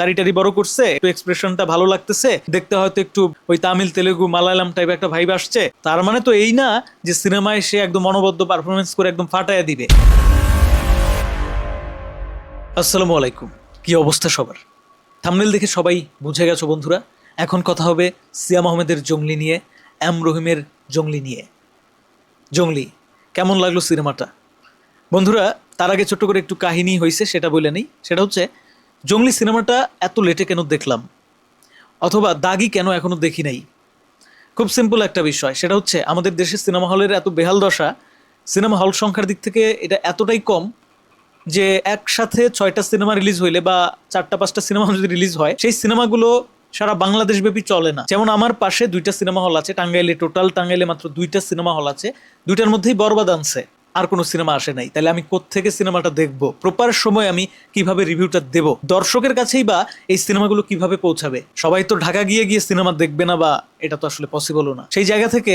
দাড়ি টাড়ি বড় করছে, একটু এক্সপ্রেশনটা ভালো লাগতেছে, দেখতে হয়তো একটু ওই তামিল, তেলেগু, মালায়ালাম টাইপ একটা ভাইব আসছে। তার মানে তো এই না যে সিনেমায় সে একদম অনবদ্য পারফরমেন্স করে একদম ফাটায় দিবে। আসসালামু আলাইকুম। কি অবস্থা সবার? থামনেল দেখে সবাই বুঝে গেছো বন্ধুরা। এখন কথা হবে সিয়াম আহমেদের জঙ্গলি নিয়ে, এম রহিমের জঙ্গলি নিয়ে। জঙ্গলি, কেমন লাগল সিনেমাটা? বন্ধুরা, তার আগে ছোট্ট করে একটু কাহিনী হয়েছে সেটা বলে নেই। সেটা হচ্ছে জঙ্গলি সিনেমাটা এত লেটে কেন দেখলাম? অথবা দাগি কেন এখনও দেখি নাই? খুব সিম্পল একটা বিষয়, সেটা হচ্ছে আমাদের দেশের সিনেমা হলের এত বেহাল দশা, সিনেমা হল সংখ্যার দিক থেকে এটা এতটাই কম যে একসাথে ছয়টা সিনেমা রিলিজ হইলে বা চারটা, পাঁচটা সিনেমা যদি রিলিজ হয়, সেই সিনেমাগুলো সারা বাংলাদেশ ব্যাপী চলে না। যেমন আমার পাশে দুইটা সিনেমা হল আছে, টাঙ্গাইলে টোটাল টাঙ্গাইলে মাত্র দুইটা সিনেমা হল আছে, দুইটার মধ্যেই বরবাদ আনছে। আর কোনো সিনেমা আসে নাই। তাহলে আমি কোত্থেকে সিনেমাটা দেখব? প্রপার সময় আমি কীভাবে রিভিউটা দেব? দর্শকের কাছেই বা এই সিনেমাগুলো কীভাবে পৌঁছাবে? সবাই তো ঢাকা গিয়ে গিয়ে সিনেমা দেখবে না বা এটা তো আসলে পসিবলও না। সেই জায়গা থেকে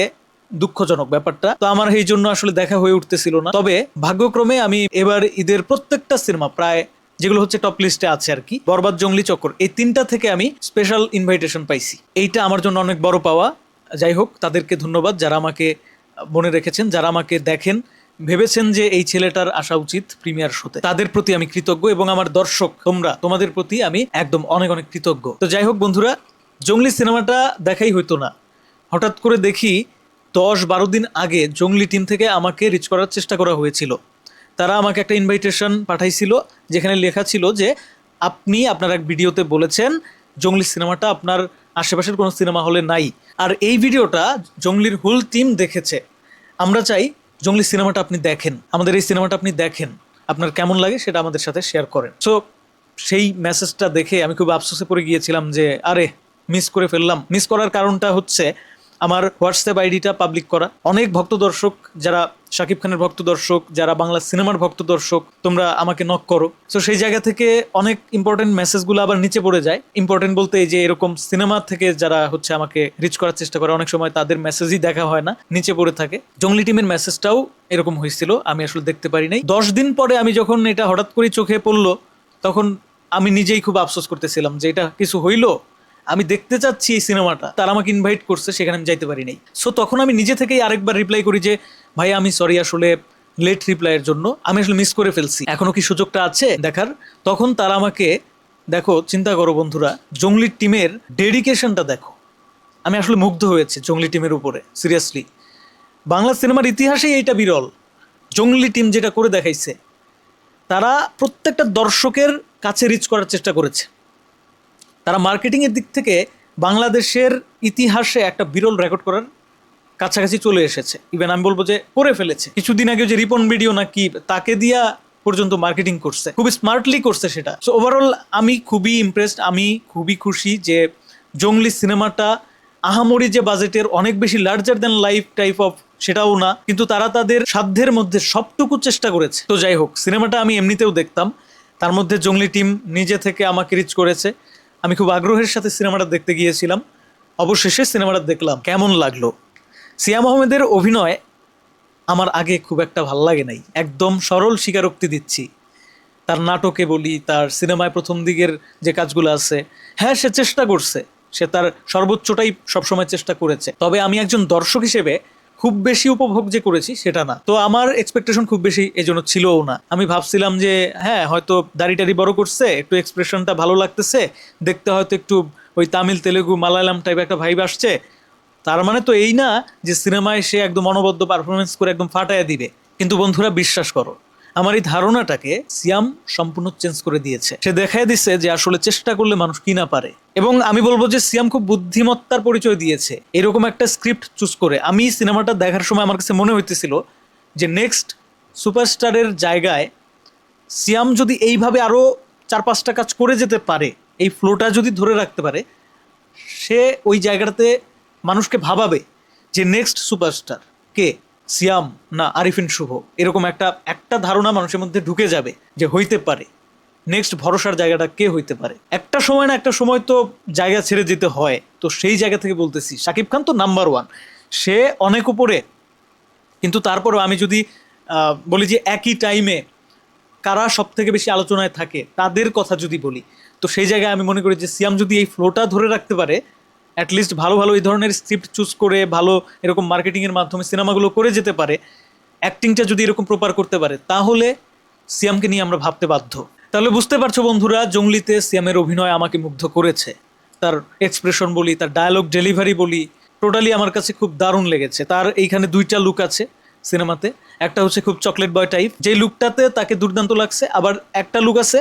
দুঃখজনক ব্যাপারটা। তো আমার এই জন্য আসলে দেখা হয়ে উঠতেছিল না। তবে ভাগ্যক্রমে আমি এবার ঈদের প্রত্যেকটা সিনেমা, প্রায় যেগুলো হচ্ছে টপ লিস্টে আছে আর কি বরবাদ জঙ্গলি চক্কর, এই তিনটা থেকে আমি স্পেশাল ইনভাইটেশন পাইছি। এইটা আমার জন্য অনেক বড় পাওয়া। যাই হোক, তাদেরকে ধন্যবাদ যারা আমাকে মনে রেখেছেন, যারা আমাকে দেখেন। ভেবেছেন যে এই ছেলেটার আসা উচিত প্রিমিয়ার শোতে। তাদের প্রতি আমি কৃতজ্ঞ এবং আমার দর্শক, তোমরা, তোমাদের প্রতি আমি একদম অনেক অনেক কৃতজ্ঞ। তো যাই হোক বন্ধুরা, জঙ্গলি সিনেমাটা দেখাই হইতো না। হঠাৎ করে দেখি দশ বারো দিন আগে জঙ্গলি টিম থেকে আমাকে রিচ করার চেষ্টা করা হয়েছিল। তারা আমাকে একটা ইনভাইটেশন পাঠাইছিল, যেখানে লেখা ছিল যে, আপনি, আপনার এক ভিডিওতে বলেছেন, জঙ্গলি সিনেমাটা আপনার আশেপাশের কোনো সিনেমা হলে নাই। আর এই ভিডিওটা জঙ্গলির হোল টিম দেখেছে। আমরা চাই জঙ্গলি সিনেমাটা আপনি দেখেন, আমাদের এই সিনেমাটা আপনি দেখেন, আপনার কেমন লাগে সেটা আমাদের সাথে শেয়ার করেন। সো সেই মেসেজটা দেখে আমি খুব আফসোসে পড়ে গিয়েছিলাম যে, আরে মিস করে ফেললাম। মিস করার কারণটা হচ্ছে আমার হোয়াটসঅ্যাপ আইডিটা পাবলিক করা। অনেক ভক্ত দর্শক, যারা শাকিব খানের ভক্ত দর্শক, যারা বাংলা সিনেমার ভক্ত দর্শক, তোমরা আমাকে নক করো। তো সেই জায়গা থেকে অনেক ইম্পর্টেন্ট মেসেজগুলো আবার নিচে পড়ে যায়। ইম্পর্টেন্ট বলতে এই যে এরকম সিনেমা থেকে যারা হচ্ছে আমাকে রিচ করার চেষ্টা করে, অনেক সময় তাদের মেসেজই দেখা হয় না, নিচে পড়ে থাকে। জঙ্গলি টিমের মেসেজটাও এরকম হয়েছিল, আমি আসলে দেখতে পারি নাই। দশ দিন পরে আমি যখন এটা হঠাৎ করে চোখে পড়ল, তখন আমি নিজেই খুব আফসোস করতেছিলাম যে এটা কিছু হইল। আমি দেখতে চাচ্ছি এই সিনেমাটা। তারা আমাকে ইনভাইট করছে, সেখানে আমি যাইতে পারি নাই সো তখন আমি নিজে থেকেই আরেকবার রিপ্লাই করি যে, ভাই, আমি সরি আসলে লেট রিপ্লাইয়ের জন্য। আমি আসলে মিস করে ফেলছি। এখনও কি সুযোগটা আছে দেখার? তখন তারা আমাকে, দেখো, চিন্তা করো বন্ধুরা জঙ্গলি টিমের ডেডিকেশনটা দেখো। আমি আসলে মুগ্ধ হয়েছি জঙ্গলি টিমের উপরে সিরিয়াসলি বাংলা সিনেমার ইতিহাসেই এইটা বিরল। জঙ্গলি টিম যেটা করে দেখাইছে, তারা প্রত্যেকটা দর্শকের কাছে রিচ করার চেষ্টা করেছে। তারা মার্কেটিংয়ের দিক থেকে বাংলাদেশের ইতিহাসে একটা বিরল রেকর্ড করার কাছাকাছি চলে এসেছে। ইভেন আমি বলব যে করে ফেলেছে। কিছুদিন আগে যে রিপন ভিডিও নাকি তাকে দিয়া পর্যন্ত মার্কেটিং করছে, খুবই স্মার্টলি করছে সেটা। সো ওভারঅল আমি খুবই ইমপ্রেসড আমি খুবই খুশি যে জঙ্গলি সিনেমাটা আহামরি যে বাজেটের অনেক বেশি larger than life type of সেটাও না, কিন্তু তারা তাদের সাধ্যের মধ্যে সবটুকু চেষ্টা করেছে। তো যাই হোক, সিনেমাটা আমি এমনিতেও দেখতাম। তার মধ্যে জঙ্গলি টিম নিজে থেকে আমাকে রিচ করেছে। আমি খুব আগ্রহের সাথে সিনেমাটা দেখতে গিয়েছিলাম। অবশেষে সিনেমাটা দেখলাম, কেমন লাগল? সিয়াম আহমেদের অভিনয় আমার আগে খুব একটা ভালো লাগে নাই। একদম সরল স্বীকারোক্তি দিচ্ছি। তার নাটকে বলি, তার সিনেমায় প্রথম দিকের যে কাজগুলো আছে হ্যাঁ সে চেষ্টা করছে। সে তার সর্বোচ্চটাই সবসময় চেষ্টা করেছে। তবে আমি একজন দর্শক হিসেবে খুব বেশি উপভোগ যে করেছি সেটা না। তো আমার এক্সপেকটেশন খুব বেশি এজন্য ছিলও না। আমি ভাবছিলাম যে হ্যাঁ হয়তো দাড়ি টাড়ি বড় করছে, একটু এক্সপ্রেশনটা ভালো লাগতেছে, দেখতে হয়তো একটু ওই তামিল, তেলেগু, মালায়ালাম টাইপ একটা ভাইব আসছে। তার মানে তো এই না যে সিনেমায় সে একদম অনবদ্য পারফরমেন্স করে একদম ফাটায় দিবে। কিন্তু বন্ধুরা, বিশ্বাস করো, আমার এই ধারণাটাকে সিয়াম সম্পূর্ণ চেঞ্জ করে দিয়েছে। সে দেখায় দিছে যে আসলে চেষ্টা করলে মানুষ কি না পারে। এবং আমি বলব যে সিয়াম খুব বুদ্ধিমত্তার পরিচয় দিয়েছে। এরকম একটা স্ক্রিপ্ট চুজ করে। আমি সিনেমাটা দেখার সময় আমার কাছে মনে হইতেছিল যে নেক্সট সুপারস্টারের জায়গায় সিয়াম যদি এইভাবে আরও চার পাঁচটা কাজ করে যেতে পারে, এই ফ্লোটা যদি ধরে রাখতে পারে, সে ওই জায়গাটাতে মানুষকে ভাবাবে যে নেক্সট সুপারস্টার কে সিয়াম না আরিফিন শুভ। এরকম একটা একটা ধারণা মানুষের মধ্যে ঢুকে যাবে যে হইতে পারে। নেক্সট ভরসার জায়গাটা কে হইতে পারে? একটা সময় না একটা সময় তো জায়গা ছেড়ে যেতে হয়। তো সেই জায়গা থেকে বলতেছি শাকিব খান তো নাম্বার ওয়ান সে অনেক উপরে। কিন্তু তারপরও আমি যদি বলি যে একই টাইমে কারা সব থেকে বেশি আলোচনায় থাকে, তাদের কথা যদি বলি, তো তো সেই জায়গায় আমি মনে করি যে সিয়াম যদি এই ফ্লোটা ধরে রাখতে পারে অ্যাটলিস্ট ভালো ভালো এই ধরনের স্ক্রিপ্ট চুজ করে, ভালো এরকম মার্কেটিংয়ের মাধ্যমে সিনেমাগুলো করে যেতে পারে অ্যাক্টিংটা যদি এরকম প্রপার করতে পারে, তাহলে সিয়ামকে নিয়ে আমরা ভাবতে বাধ্য। তাহলে বুঝতে পারছ বন্ধুরা, জঙ্গলিতে সিয়ামের অভিনয় আমাকে মুগ্ধ করেছে। তার এক্সপ্রেশন বলি, তার ডায়ালগ ডেলিভারি বলি টোটালি আমার কাছে খুব দারুণ লেগেছে। তার এইখানে দুইটা লুক আছে সিনেমাতে। একটা হচ্ছে খুব চকলেট বয় টাইপ যে লুকটাতে তাকে দুর্দান্ত লাগছে। আবার একটা লুক আছে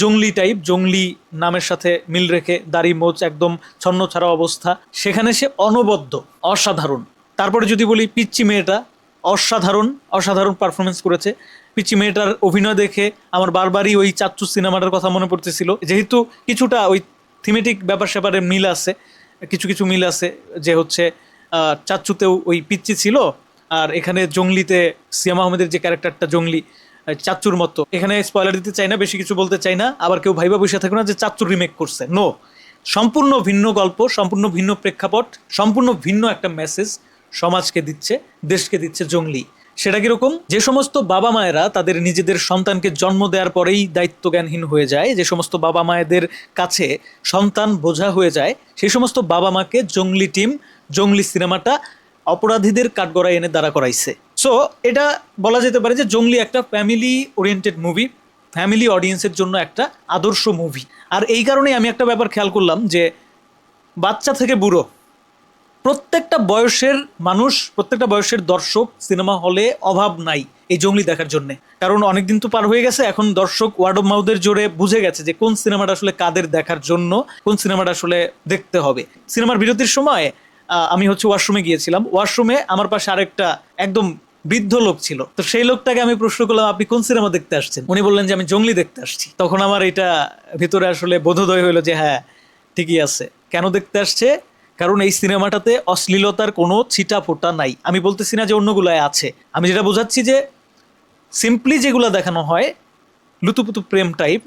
জঙ্গলি টাইপ জঙ্গলি নামের সাথে মিল রেখে দাড়ি মোচ একদম ছন্ন ছাড়া অবস্থা। সেখানে সে অনবদ্য, অসাধারণ। তারপরে যদি বলি পিচ্চি মেয়েটা, অসাধারণ অসাধারণ পারফরমেন্স করেছে। পিচ্চি মেয়েটার অভিনয় দেখে আমার বারবারই ওই চাচ্চু সিনেমাটার কথা মনে পড়তেছিল। যেহেতু কিছুটা ওই থিমেটিক ব্যাপার স্যাপারে মিল আছে, কিছু কিছু মিল আছে, যে হচ্ছে চাচ্চুতেও ওই পিচ্চি ছিল আর এখানে জঙ্গলিতে সিয়াম আহমেদের যে ক্যারেক্টারটা জঙ্গলি চাচ্চুর মতো। এখানে স্পয়লার দিতে চাই না, বেশি কিছু বলতে চাই না, আবার কেউ ভাইবা বসে থাকবে না যে চাচ্চুর রিমেক করছে। নো সম্পূর্ণ ভিন্ন গল্প, সম্পূর্ণ ভিন্ন প্রেক্ষাপট, সম্পূর্ণ ভিন্ন একটা মেসেজ সমাজকে দিচ্ছে, দেশকে দিচ্ছে জঙ্গলি। সেটা কীরকম? যে সমস্ত বাবা মায়েরা তাদের নিজেদের সন্তানকে জন্ম দেওয়ার পরেই দায়িত্ব জ্ঞানহীন হয়ে যায়, যে সমস্ত বাবা মায়েদের কাছে সন্তান বোঝা হয়ে যায়, সেই সমস্ত বাবা মাকে জঙ্গলি টিম, জঙ্গলি সিনেমাটা অপরাধীদের কাঠগড়ায় এনে দাঁড়া করাইছে। সো এটা বলা যেতে পারে যে জঙ্গলি একটা ফ্যামিলি ওরিয়েন্টেড মুভি ফ্যামিলি অডিয়েন্সের জন্য একটা আদর্শ মুভি আর এই কারণেই আমি একটা ব্যাপার খেয়াল করলাম যে বাচ্চা থেকে বুড়ো প্রত্যেকটা বয়সের মানুষ, প্রত্যেকটা বয়সের দর্শক সিনেমা হলে অভাব নাই এই জঙ্গলি দেখার জন্য। কারণ অনেকদিন তো পার হয়ে গেছে, এখন দর্শক ওয়ার্ড অফ মাউথের জোরে বুঝে গেছে যে কোন সিনেমাটা আসলে কাদের দেখার জন্য, কোন সিনেমাটা আসলে দেখতে হবে। সিনেমার বিরতির সময় আমি হচ্ছে ওয়াশরুমে গিয়েছিলাম। ওয়াশরুমে আমার পাশে আরেকটা একদম বৃদ্ধ লোক ছিল। তো সেই লোকটাকে আমি প্রশ্ন করলাম, আপনি কোন সিনেমা দেখতে আসছেন? উনি বললেন যে, আমি জঙ্গলি দেখতে আসছি। তখন আমার এটা ভিতরে আসলে বোধোদয় হলো যে হ্যাঁ ঠিকই আছে। কেন দেখতে আসছে? কারণ এই সিনেমাটাতে অশ্লীলতার কোনো ছিটা ফোটা নাই। আমি বলতেছি না যে অন্যগুলায় আছে। আমি যেটা বোঝাচ্ছি যে সিম্পলি যেগুলো দেখানো হয়, লুতুপুতু প্রেম টাইপ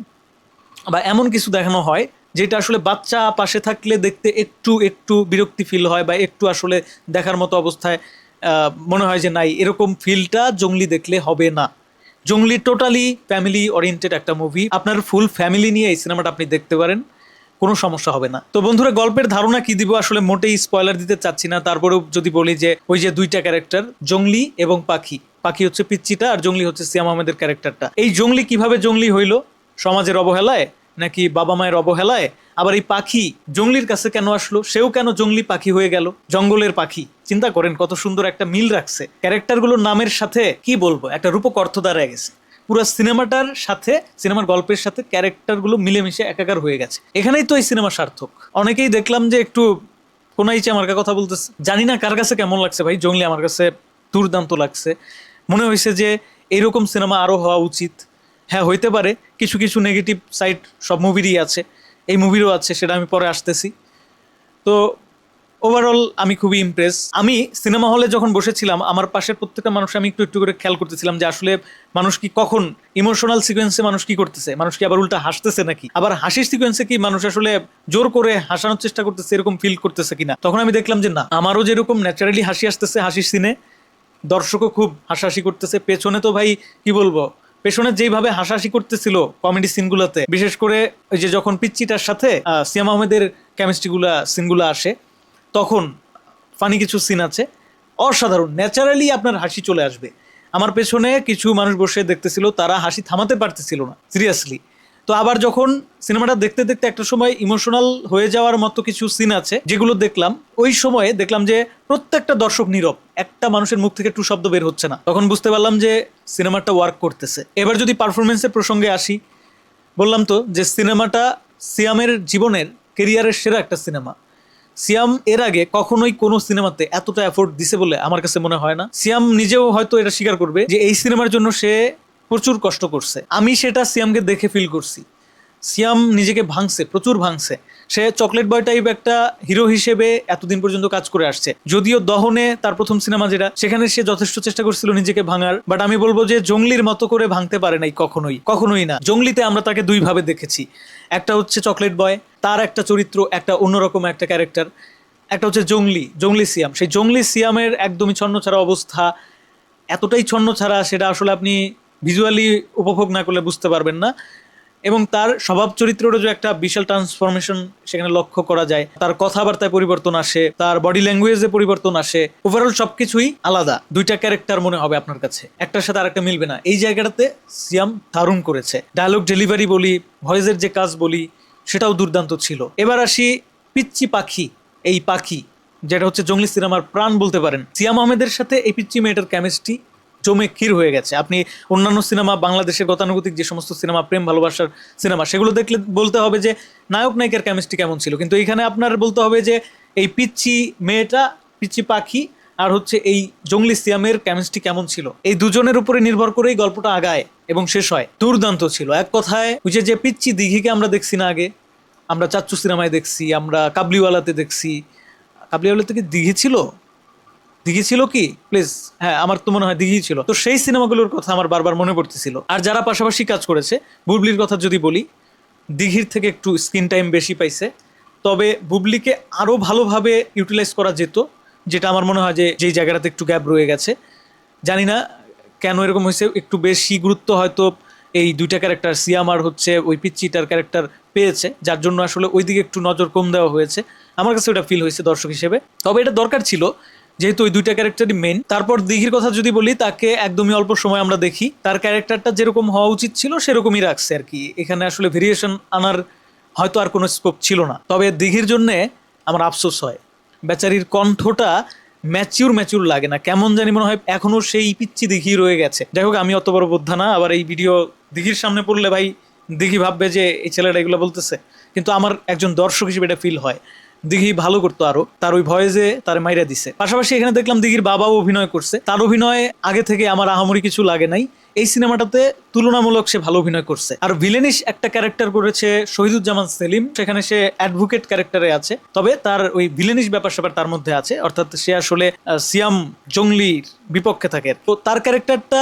বা এমন কিছু দেখানো হয়, যেটা আসলে বাচ্চা পাশে থাকলে দেখতে একটু একটু বিরক্তি ফিল হয় বা একটু আসলে দেখার মতো অবস্থায় মনে হয় যে নাই, এরকম ফিলটা জঙ্গলি দেখলে হবে না। জঙ্গলি টোটালি ফ্যামিলি ওরিয়েন্টেড একটা মুভি আপনার ফুল ফ্যামিলি নিয়ে এই সিনেমাটা আপনি দেখতে পারেন। কোনো সমস্যা হবে না। তো বন্ধুরা, গল্পের ধারণা কি দিব? আসলে মোটেই স্পয়লার দিতে চাচ্ছি না। তারপরেও যদি বলি যে, ওই যে দুইটা ক্যারেক্টার জঙ্গলি এবং পাখি। পাখি হচ্ছে পিচ্চিটা আর জঙ্গলি হচ্ছে সিয়াম আহমেদের ক্যারেক্টারটা এই জঙ্গলি কীভাবে জঙ্গলি হইল? সমাজের অবহেলায় নাকি বাবা মায়ের অবহেলায়? আবার এই পাখি জঙ্গলির কাছে কেন আসলো? সেও কেন জঙ্গলি পাখি হয়ে গেল? জঙ্গলের পাখি। চিন্তা করেন, কত সুন্দর একটা মিল রাখছে। ক্যারেক্টারগুলোর নামের সাথে কি বলব? একটা রূপক অর্থ দাঁড়ায় গেছে। পুরো সিনেমাটার সাথে, সিনেমার গল্পের সাথে ক্যারেক্টারগুলো মিলেমিশে একাকার হয়ে গেছে। এখানেই তো এই সিনেমা সার্থক। অনেকেই দেখলাম যে একটু কোনাইচে আমার কথা বলতেছে। জানি না কার কাছে কেমন লাগছে ভাই জঙ্গলি আমার কাছে দুর্দান্ত লাগছে। মনে হয়েছে যে এরকম সিনেমা আরও হওয়া উচিত। হ্যাঁ হইতে পারে, কিছু কিছু নেগেটিভ সাইড সব মুভিরই আছে। এই মুভিরও আছে, সেটা আমি পরে আসতেছি। তো ওভারঅল আমি খুবই ইমপ্রেস আমি সিনেমা হলে যখন বসেছিলাম, আমার পাশের প্রত্যেকটা মানুষ আমি একটু একটু করে খেয়াল করতেছিলাম যে আসলে মানুষ কি কখন ইমোশনাল সিকোয়েন্সে মানুষ কি করতেছে? মানুষ কি আবার উল্টা হাসতেছে নাকি? আবার হাসির সিকোয়েন্সে কি মানুষ আসলে জোর করে হাসানোর চেষ্টা করতেছে, এরকম ফিল করতেছে কিনা? তখন আমি দেখলাম যে না, আমারও যেরকম ন্যাচারালি হাসি আসতেছে হাসির সিনে দর্শকও খুব হাসাহাসি করতেছে। পেছনে তো ভাই, কি বলব? পেছনে যেইভাবে হাসাহাসি করতেছিল কমেডি সিনগুলোতে বিশেষ করে ওই যে যখন পিচ্চিটার সাথে সিয়াম আহমেদের কেমিস্ট্রিগুলা সিনগুলো আসে তখন ফানি কিছু সিন আছে। অসাধারণ ন্যাচারালি আপনার হাসি চলে আসবে। আমার পেছনে কিছু মানুষ বসে দেখতেছিল, তারা হাসি থামাতে পারতেছিল না সিরিয়াসলি তো আবার যখন সিনেমাটা দেখতে দেখতে একটা সময় ইমোশনাল হয়ে যাওয়ার মতো কিছু সিন আছে, যেগুলো দেখলাম, ওই সময়ে দেখলাম যে প্রত্যেকটা দর্শক নীরব, একটা মানুষের মুখ থেকে একটু শব্দ বের হচ্ছে না। তখন বুঝতে পারলাম যে সিনেমাটা ওয়ার্ক করতেছে। এবার যদি পারফরমেন্সের প্রসঙ্গে আসি, বললাম তো যে সিনেমাটা সিয়ামের জীবনের কেরিয়ারের সেরা একটা সিনেমা। সিয়াম এর আগে কখনোই কোনো সিনেমাতে এতটা এফোর্ট দিছে বলে আমার কাছে মনে হয় না। সিয়াম নিজেও হয়তো এটা স্বীকার করবে যে এই সিনেমার জন্য সে প্রচুর কষ্ট করছে। আমি সেটা সিয়ামকে দেখে ফিল করছি। সিয়াম নিজেকে ভাঙছে, প্রচুর ভাঙছে। সে চকলেট বয় টাইপ একটা হিরো হিসেবে এতদিন পর্যন্ত কাজ করে আসছে। যদিও দহনে তার প্রথম সিনেমা যেটা, সেখানে সে যথেষ্ট চেষ্টা করছিল নিজেকে ভাঙার বাট আমি বলব যে জঙ্গলির মতো করে ভাঙতে পারে নাই কখনোই কখনোই না। জঙ্গলিতে আমরা তাকে দুই ভাবে দেখেছি। একটা হচ্ছে চকলেট বয়, তার একটা চরিত্র, একটা অন্যরকম একটা ক্যারেক্টার একটা হচ্ছে জঙ্গলি জঙ্গলি সিয়াম। সেই জঙ্গলি সিয়ামের একদমই ছন্ন ছাড়া অবস্থা, এতটাই ছন্ন ছাড়া সেটা আসলে আপনি ভিজুয়ালি উপভোগ না করলে বুঝতে পারবেন না। এবং তার স্বভাব চরিত্রেরও যে একটা বিশাল ট্রান্সফরমেশন সেখানে লক্ষ্য করা যায়। তার কথাবার্তায় পরিবর্তন আসে, তার বডি ল্যাঙ্গুয়েজে পরিবর্তন আসে। ওভারঅল সবকিছুই আলাদা, দুইটা ক্যারেক্টার মনে হবে আপনার কাছে। একটার সাথে আরেকটা মিলবে না। এই জায়গাটাতে সিয়াম দারুণ করেছে। ডায়লগ ডেলিভারি বলি ভয়েসের যে কাজ বলি, সেটাও দুর্দান্ত ছিল। এবার আসি পিচ্চি পাখি, এই পাখি, যেটা হচ্ছে জঙ্গলি সিনেমার প্রাণ বলতে পারেন। সিয়াম আহমেদের সাথে এই পিচ্চি মেয়েটার কেমিস্ট্রি জমে ক্ষীর হয়ে গেছে। আপনি অন্যান্য সিনেমা, বাংলাদেশের গতানুগতিক যে সমস্ত সিনেমা, প্রেম, ভালোবাসার সিনেমা, সেগুলো দেখলে বলতে হবে যে নায়ক নায়িকার কেমিস্ট্রি কেমন ছিল। কিন্তু এখানে আপনার বলতে হবে যে এই পিচ্চি মেয়েটা, পিচ্চি পাখি আর হচ্ছে এই জঙ্গলি সিয়ামের কেমিস্ট্রি কেমন ছিল। এই দুজনের উপরে নির্ভর করেই গল্পটা আগায় এবং শেষ হয়। দুর্দান্ত ছিল। এক কথায়, ওই যে পিচ্চি দিঘিকে আমরা দেখছি না আগে, আমরা চাচ্চু সিনেমায় দেখছি, আমরা কাবলিওয়ালাতে দেখছি। কাবলিওয়ালাতে কি দিঘি ছিল? দিঘি ছিল কি? প্লিজ হ্যাঁ আমার তো মনে হয় দিঘি ছিল। তো সেই সিনেমাগুলোর কথা আমার বারবার মনে পড়তেছিল। আর যারা পাশাপাশি কাজ করেছে, বুবলির কথা যদি বলি, দিঘির থেকে একটু স্ক্রিন টাইম বেশি পাইছে। তবে বুবলিকে আরও ভালোভাবে ইউটিলাইজ করা যেত, যেটা আমার মনে হয় যে যেই জায়গাটাতে একটু গ্যাপ রয়ে গেছে। জানি না কেন এরকম হয়েছে, একটু বেশি গুরুত্ব হয়তো এই দুইটা ক্যারেক্টার সিয়াম আর হচ্ছে, ওই পিচ্চিটার ক্যারেক্টার পেয়েছে, যার জন্য আসলে ওই দিকে একটু নজর কম দেওয়া হয়েছে। আমার কাছে ওটা ফিল হয়েছে দর্শক হিসেবে। তবে এটা দরকার ছিল যেহেতু ওই দুইটা ক্যারেক্টারই মেন তারপর দিঘির কথা যদি বলি, তাকে একদমই অল্প সময় আমরা দেখি। তার ক্যারেক্টারটা যেরকম হওয়া উচিত ছিল, সেরকমই রাখছে আর কি। এখানে আসলে ভেরিয়েশন আনার হয়তো আর কোনো স্কোপ ছিল না। তবে দিঘির জন্যে আমার আফসোস হয়। বেচারির কণ্ঠটা ম্যাচিউর ম্যাচিউর লাগে না। কেমন জানি মনে হয় এখনও সেই পিচ্ছি দিঘি রয়ে গেছে। যাই হোক, আমি অত বড় বোদ্ধা না। আবার এই ভিডিও দিঘির সামনে পড়লে ভাই দিঘি ভাববে যে, এই ছেলেটা এগুলো বলতেছে? কিন্তু আমার একজন দর্শক হিসেবে এটা ফিল হয়। দিঘি ভালো করতো আরও। তার ওই ভয়েসে তার মাইরা দিছে। পাশাপাশি এখানে দেখলাম দিঘির বাবাও অভিনয় করছে। তার অভিনয় আগে থেকে আমার আহামরি কিছু লাগে নাই। এই সিনেমাটাতে তুলনামূলক সে ভালো অভিনয় করছে। আর ভিলেনিশ একটা ক্যারেক্টার করেছে শহীদুজ্জামান সেলিম। সেখানে সে অ্যাডভোকেট ক্যারেক্টারে আছে। তবে তার ওই ভিলেনিশ ব্যাপার স্যাপার তার মধ্যে আছে। অর্থাৎ সে আসলে সিয়াম জংলির বিপক্ষে থাকে। তো তার ক্যারেক্টারটা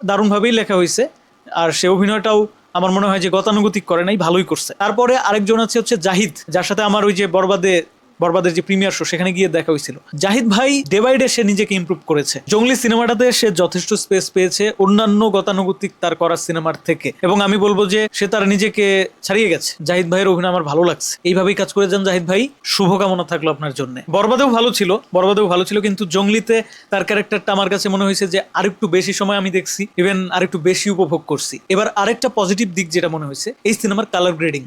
দারুণভাবেই লেখা হয়েছে আর সে অভিনয়টাও আমার মনে হয় যে গতানুগতিক করে নাই, ভালোই করছে। তারপরে আরেকজন আছে হচ্ছে জাহিদ, যার সাথে আমার ওই যে বরবাদে বরবাদের যে প্রিমিয়ার শো সেখানে গিয়ে দেখা হয়েছিল। জাহিদ ভাই ডে বাই ডে সে নিজেকে ইম্প্রুভ করেছে। জঙ্গলি সিনেমাটাতে সে যথেষ্ট স্পেস পেয়েছে অন্যান্য গতানুগতিক তার করা সিনেমার থেকে। এবং আমি বলব যে সে তার নিজেকে ছাড়িয়ে গেছে। জাহিদ ভাইয়ের অভিনয় আমার ভালো লাগছে। এইভাবেই কাজ করে যান জাহিদ ভাই। শুভকামনা থাকল আপনার জন্য। বরবাদেও ভালো ছিল, বরবাদেও ভালো ছিল কিন্তু জঙ্গলিতে তার ক্যারেক্টারটা আমার কাছে মনে হয়েছে যে আরেকটু বেশি সময় আমি দেখছি ইভেন আরেকটু বেশি উপভোগ করছি। এবার আরেকটা পজিটিভ দিক যেটা মনে হয়েছে, এই সিনেমার কালার গ্রেডিং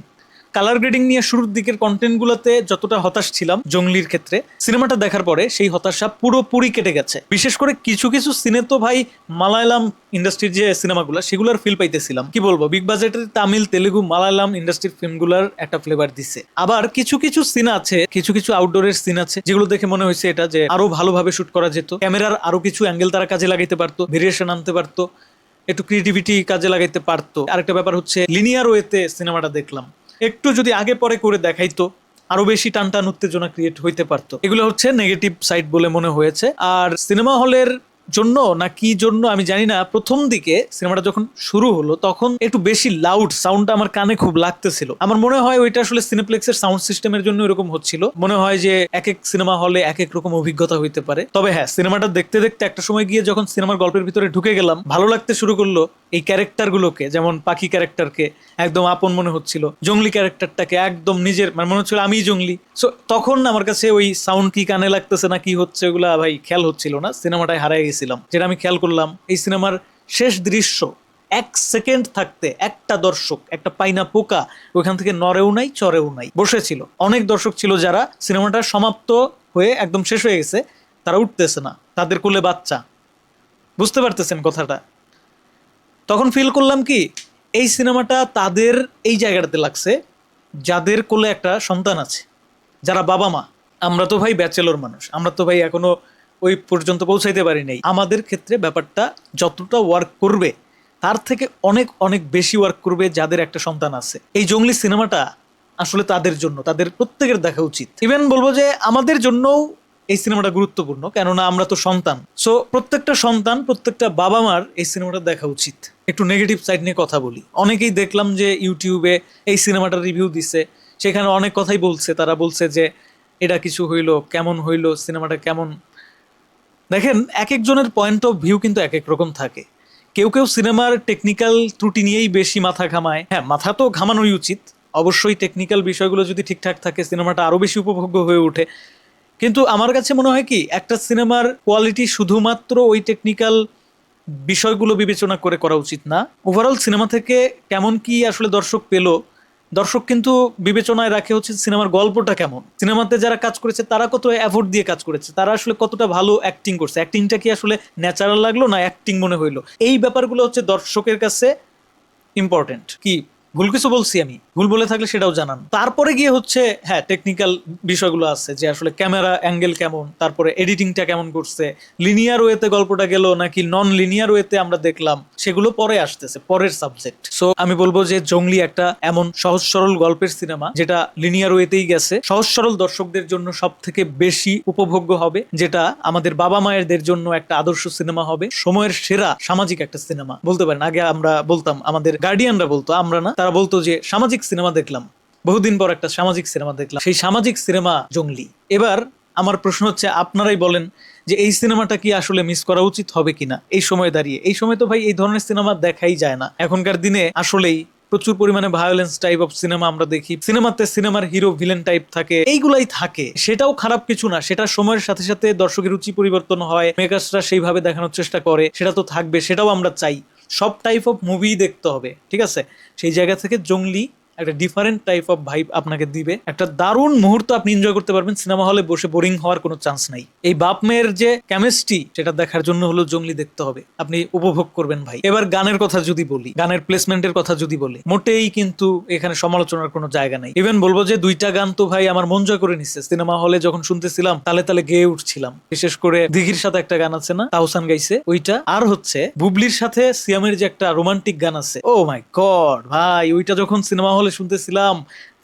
কালার গ্রেডিং নিয়ে শুরুর দিকের কন্টেন্টগুলোতে যতটা হতাশ ছিলাম জঙ্গলির ক্ষেত্রে সিনেমাটা দেখার পরে সেই হতাশা পুরোপুরি কেটে গেছে। বিশেষ করে কিছু কিছু সিনে তো ভাই মালায়ালাম ইন্ডাস্ট্রির যে সিনেমাগুলো সেগুলোর ফিল পাইতেছিলাম। কি বলব? বিগ বাজেটের তামিল, তেলেগু, মালায়ালাম ইন্ডাস্ট্রির ফিল্মগুলোর একটা ফ্লেভার দিছে। আবার কিছু কিছু সিন আছে, কিছু কিছু আউটডোরের সিন আছে, যেগুলো দেখে মনে হয়েছে এটা যে আরও ভালোভাবে শুট করা যেত। ক্যামেরার আরও কিছু অ্যাঙ্গেল তারা কাজে লাগাইতে পারতো ভেরিয়েশন আনতে পারতো, একটু ক্রিয়েটিভিটি কাজে লাগাইতে পারতো। আরেকটা ব্যাপার হচ্ছে লিনিয়ার ওয়েতে সিনেমাটা দেখলাম। একটু যদি আগে পরে করে দেখাইতো, আরও বেশি টান টান উত্তেজনা ক্রিয়েট হইতে পারতো। এগুলো হচ্ছে নেগেটিভ সাইড বলে মনে হয়েছে। আর সিনেমা হলের জন্য না কি জন্য আমি জানি না, প্রথম দিকে সিনেমাটা যখন শুরু হলো তখন একটু বেশি লাউড সাউন্ডটা আমার কানে খুব লাগতেছিল। আমার মনে হয় ওইটা আসলে সিনেপ্লেক্সের সাউন্ড সিস্টেমের জন্য এরকম হচ্ছিল। মনে হয় যে এক এক সিনেমা হলে এক এক রকম অভিজ্ঞতা হইতে পারে। তবে হ্যাঁ সিনেমাটা দেখতে দেখতে একটা সময় গিয়ে যখন সিনেমার গল্পের ভিতরে ঢুকে গেলাম, ভালো লাগতে শুরু করল এই ক্যারেক্টারগুলোকে যেমন পাখি ক্যারেক্টারকে একদম আপন মনে হচ্ছিল, জঙ্গলি ক্যারেক্টারটাকে একদম নিজের মানে মনে হচ্ছিল আমিই জঙ্গলি। সো তখন আমার কাছে ওই সাউন্ড কি কানে লাগতেছে না কি হচ্ছে ওগুলা ভাই খেয়াল হচ্ছিল না, সিনেমাটায় হারাই গেছিলাম যেটা আমি খেয়াল করলাম, এই সিনেমার শেষ দৃশ্য, এক সেকেন্ড থাকতে একটা দর্শক, একটা পাইনা পোকা, ওইখান থেকে নড়েও নাই, চড়েও নাই, বসেছিল। অনেক দর্শক ছিল যারা সিনেমাটা সমাপ্ত হয়ে একদম শেষ হয়ে গেছে, তারা উঠতেছে না, তাদের কোলে বাচ্চা। বুঝতে পারতেছেন কথাটা? তখন ফিল করলাম কি, এই সিনেমাটা তাদের এই জায়গাটাতে লাগছে, যাদের কোলে একটা সন্তান আছে, যারা বাবা মা। আমরা তো ভাই ব্যাচেলর মানুষ, আমরা তো ভাই এখনও ওই পর্যন্ত পৌঁছাইতে পারি নাই। আমাদের ক্ষেত্রে ব্যাপারটা যতটা ওয়ার্ক করবে, তার থেকে অনেক অনেক বেশি ওয়ার্ক করবে যাদের একটা সন্তান আছে। এই জঙ্গলি সিনেমাটা আসলে তাদের জন্য, তাদের প্রত্যেকের দেখা উচিত। ইভেন বলব যে আমাদের জন্যও এই সিনেমাটা গুরুত্বপূর্ণ, কেননা আমরা তো সন্তান। সো প্রত্যেকটা সন্তান, প্রত্যেকটা বাবা মার এই সিনেমাটা দেখা উচিত। একটু নেগেটিভ সাইড নিয়ে কথা বলি। অনেকেই দেখলাম যে ইউটিউবে এই সিনেমাটার রিভিউ দিছে, সেখানে অনেক কথাই বলছে। তারা বলছে যে, এটা কিছু হইল, কেমন হইল, সিনেমাটা কেমন? দেখেন এক একজনের পয়েন্ট অফ ভিউ কিন্তু এক এক রকম থাকে। কেউ কেউ সিনেমার টেকনিক্যাল ত্রুটি নিয়েই বেশি মাথা ঘামায়। হ্যাঁ মাথা তো ঘামানোই উচিত। অবশ্যই টেকনিক্যাল বিষয়গুলো যদি ঠিকঠাক থাকে সিনেমাটা আরও বেশি উপভোগ্য হয়ে ওঠে। কিন্তু আমার কাছে মনে হয় কি, একটা সিনেমার কোয়ালিটি শুধুমাত্র ওই টেকনিক্যাল বিষয়গুলো বিবেচনা করে করা উচিত না। ওভারঅল সিনেমা থেকে কেমন কি আসলে দর্শক পেল দর্শক কিন্তু বিবেচনায় রাখে হচ্ছে সিনেমার গল্পটা কেমন। সিনেমাতে যারা কাজ করেছে, তারা কত এফোর্ট দিয়ে কাজ করেছে, তারা আসলে কতটা ভালো অ্যাক্টিং করছে। অ্যাক্টিংটা কি আসলে ন্যাচারাল লাগল না অ্যাক্টিং মনে হইল? এই ব্যাপারগুলো হচ্ছে দর্শকের কাছে ইম্পর্টেন্ট কি? ভুল কিছু বলছি আমি। ভুল বলে থাকলে সেটাও জানান। তারপরে গিয়ে হচ্ছে হ্যাঁ টেকনিক্যাল বিষয়গুলো আছে, যে আসলে ক্যামেরা অ্যাঙ্গেল কেমন, তারপরে এডিটিংটা কেমন করছে লিনিয়ার ওয়েতে গল্পটা গেল নাকি নন লিনিয়ার ওয়েতে আমরা দেখলাম, সেগুলো পরে আসতেছে, পরের সাবজেক্ট সো আমি বলব যে জঙ্গলি একটা এমন সহজ সরল গল্পের সিনেমা যেটা লিনিয়ার ওয়েতেই গেছে। সহজ সরল দর্শকদের জন্য সব থেকে বেশি উপভোগ্য হবে, যেটা আমাদের বাবা মায়েরদের জন্য একটা আদর্শ সিনেমা হবে, সময়ের সেরা সামাজিক একটা সিনেমা বলতে পারেন, আগে আমরা বলতাম, আমাদের গার্ডিয়ানরা বলতো, আমরা না। তারা বলতো যে সামাজিক সিনেমা দেখলাম। বহুদিন পর একটা সামাজিক সিনেমা দেখলাম। সেই সামাজিক সিনেমা জঙ্গলি। এবার আমার প্রশ্ন হচ্ছে, আপনারাই বলেন যে এই সিনেমাটা কি আসলে মিস করা উচিত হবে কিনা? এই সময় দাঁড়িয়ে। এই সময় তো ভাই এই ধরনের সিনেমা দেখাই যায় না। এখনকার দিনে আসলেই প্রচুর পরিমাণে ভায়োলেন্স টাইপ অফ সিনেমা আমরা দেখি। সিনেমাতে সিনেমার হিরো ভিলেন টাইপ থাকে। এইগুলাই থাকে। সেটাও খারাপ কিছু না। সেটা সময়ের সাথে সাথে দর্শকের রুচি পরিবর্তন হয়। মেকার্সরা সেইভাবে দেখানোর চেষ্টা করে। সেটা তো থাকবে, সেটাও আমরা চাই। সব টাইপ অফ মুভি দেখতে হবে ঠিক আছে? সেই জায়গা থেকে জঙ্গলি একটা ডিফারেন্ট টাইপ অফ ভাইব আপনাকে দিবে। একটা দারুণ মুহূর্ত আপনি এনজয় করতে পারবেন সিনেমা হলে বসে বোরিং হওয়ার কোনো চান্স নাই। এই বাপ মেয়ের যে কেমিস্ট্রি সেটা দেখার জন্য হলো জঙ্গলি দেখতে হবে। আপনি উপভোগ করবেন ভাই। এবার গানের কথা যদি বলি, গানের প্লেসমেন্টের কথা যদি বলি, মোটেই কিন্তু এখানে সমালোচনার কোনো জায়গা নাই। ইভেন বলব যে দুইটা গান তো ভাই আমার মন জয় করে নিচ্ছে সিনেমা হলে যখন শুনতেছিলাম, তালে তালে গেয়ে উঠছিলাম। বিশেষ করে দিঘির সাথে একটা গান আছে না তাহসান গাইছে, ওইটা। আর হচ্ছে বুবলির সাথে সিয়ামের যে একটা রোমান্টিক গান আছে ও মাই গড ভাই, ওইটা যখন সিনেমা হলে শুনতেছিলাম,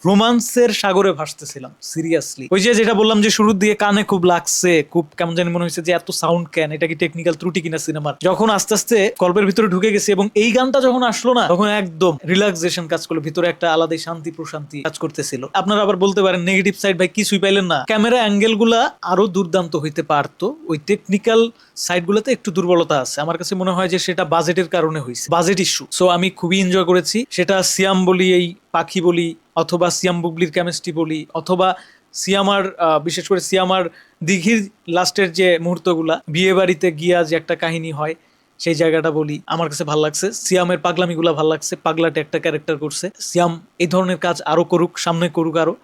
রোমান্সের সাগরে ভাসতেছিলাম সিরিয়াসলি ওই যে যেটা বললাম যে শুরুর দিয়ে কানে খুব লাগছে, খুব কেমন জানি মনে হয়েছে যে এত সাউন্ড কেন, এটা কি টেকনিক্যাল ত্রুটি কিনা সিনেমার যখন আস্তে আস্তে গল্পের ভিতরে ঢুকে গেছে এবং এই গানটা যখন আসলো না, তখন একদম রিল্যাক্সেশন কাজ করল, ভিতরে একটা আলাদাই শান্তি প্রশান্তি কাজ করতেছিল। আপনারা আবার বলতে পারেন নেগেটিভ সাইড ভাই কিছুই পাইলেন না। ক্যামেরা অ্যাঙ্গেলগুলা আরও দুর্দান্ত হইতে পারতো, ওই টেকনিক্যাল সাইড গুলোতে একটু দুর্বলতা আছে। আমার কাছে মনে হয় যে সেটা বাজেটের কারণে হয়েছে। বাজেট ইস্যু সো আমি খুবই এনজয় করেছি। সেটা সিয়াম বলি, এই পাখি বলি, অথবা সিয়াম বুবলির কেমিস্ট্রি বলি, অথবা সিয়ামার বিশেষ করে সিয়ামার দিঘির লাস্টের যে মুহূর্তগুলা, বিয়ে বাড়িতে গিয়া যে একটা কাহিনী হয়, সেই জায়গাটা বলি, আমার কাছে ভালো লাগছে। সিয়ামের পাগলামিগুলা ভালো লাগছে, পাগলাটে একটা ক্যারেক্টার করছে। সিয়াম এই ধরনের কাজ আরও করুক, সামনে করুক আরও।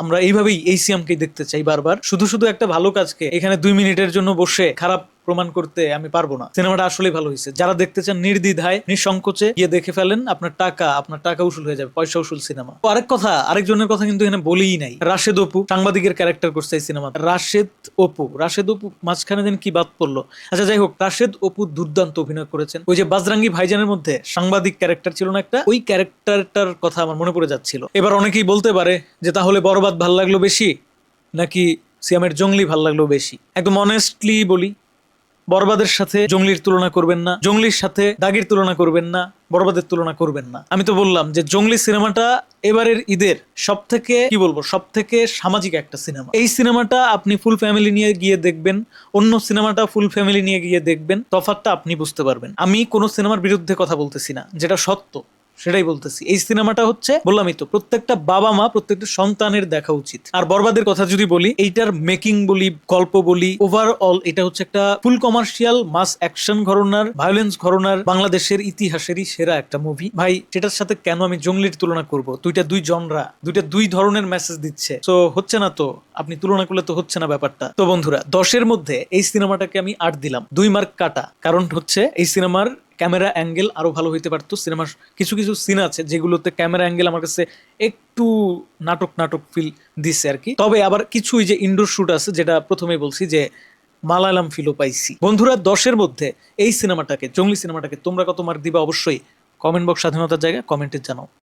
আমরা এইভাবেই এই সিয়ামকেই দেখতে চাই বারবার। শুধু শুধু একটা ভালো কাজকে এখানে দুই মিনিটের জন্য বসে খারাপ প্রমাণ করতে আমি পারব না। সিনেমাটা আসলেই ভালো হয়েছে। যারা দেখতে চান নির্দ্বিধায়, নিঃসংকোচে গিয়ে দেখে ফেলেন, আপনার টাকা আপনার টাকা উসুল হয়ে যাবে, পয়সা উসুল সিনেমা। তো আরেক কথা, আরেকজনের কথা কিন্তু এখানে বলেই নাই। রাশেদ অপু, সাংবাদিকের ক্যারেক্টার করছে এই সিনেমা রাশেদ অপু রাশেদ অপু মাঝখানে দিন কি বাদ পড়ল? আচ্ছা যাই হোক, রাশেদ অপু দুর্দান্ত অভিনয় করেছেন। ওই যে বাজরাঙ্গি ভাইজানের মধ্যে সাংবাদিক ক্যারেক্টার ছিল না একটা, ওই ক্যারেক্টারটার কথা আমার মনে পড়ে যাচ্ছিল। এবার অনেকেই বলতে পারে যে, তাহলে বরবাদ ভালো লাগল বেশি? নাকি সিয়ামের জঙ্গলি ভালো লাগল বেশি? একদম অনেস্টলি বলি বরবাদের সাথে জঙ্গলির তুলনা করবেন না, জঙ্গলির সাথে দাগির তুলনা করবেন না, বরবাদের তুলনা করবেন না। আমি তো বললাম যে জঙ্গলি সিনেমাটা এবারের ঈদের সব থেকে কি বলব সব থেকে সামাজিক একটা সিনেমা। এই সিনেমাটা আপনি ফুল ফ্যামিলি নিয়ে গিয়ে দেখবেন, অন্য সিনেমাটা ফুল ফ্যামিলি নিয়ে গিয়ে দেখবেন, তফাৎটা আপনি বুঝতে পারবেন। আমি কোনো সিনেমার বিরুদ্ধে কথা বলতেছি না, যেটা সত্য। সেটাই বলতেছি। এই সিনেমাটা হচ্ছে বললামই তো, প্রত্যেকটা বাবা মা, প্রত্যেকটা সন্তানের দেখা উচিত। আর বরবাদের কথা যদি বলি, এইটার মেকিং বলি গল্প বলি ওভারঅল এটা হচ্ছে একটা ফুল কমার্শিয়াল মাস অ্যাকশন ঘরনার ভায়োলেন্স ঘরনার, বাংলাদেশের ইতিহাসেরই সেরা একটা মুভি ভাই, সেটার সাথে কেন আমি জঙ্গলির তুলনা করব? দুইটা দুই জনরা দুইটা দুই ধরনের মেসেজ দিচ্ছে। তো হচ্ছে না তো? আপনি তুলনা করলে তো হচ্ছে না ব্যাপারটা। তো বন্ধুরা, দশের মধ্যে এই সিনেমাটাকে আমি আট দিলাম। দুই মার্ক কাটা। কারণ হচ্ছে এই সিনেমার ক্যামেরা অ্যাঙ্গেল আরও ভালো হইতে পারতো। সিনেমার কিছু কিছু সিন আছে যেগুলোতে ক্যামেরা অ্যাঙ্গেল আমার কাছে একটু নাটক নাটক ফিল দিচ্ছে আর কি। তবে আবার কিছুই যে ইনডোর শ্যুট আছে যেটা প্রথমে বলছি যে মালায়ালাম ফিলও পাইছি। বন্ধুরা, দশের মধ্যে এই সিনেমাটাকে, জঙ্গলি সিনেমাটাকে তোমরা কত মার্ক দিবা অবশ্যই কমেন্ট বক্স স্বাধীনতার জায়গায় কমেন্টে জানাও।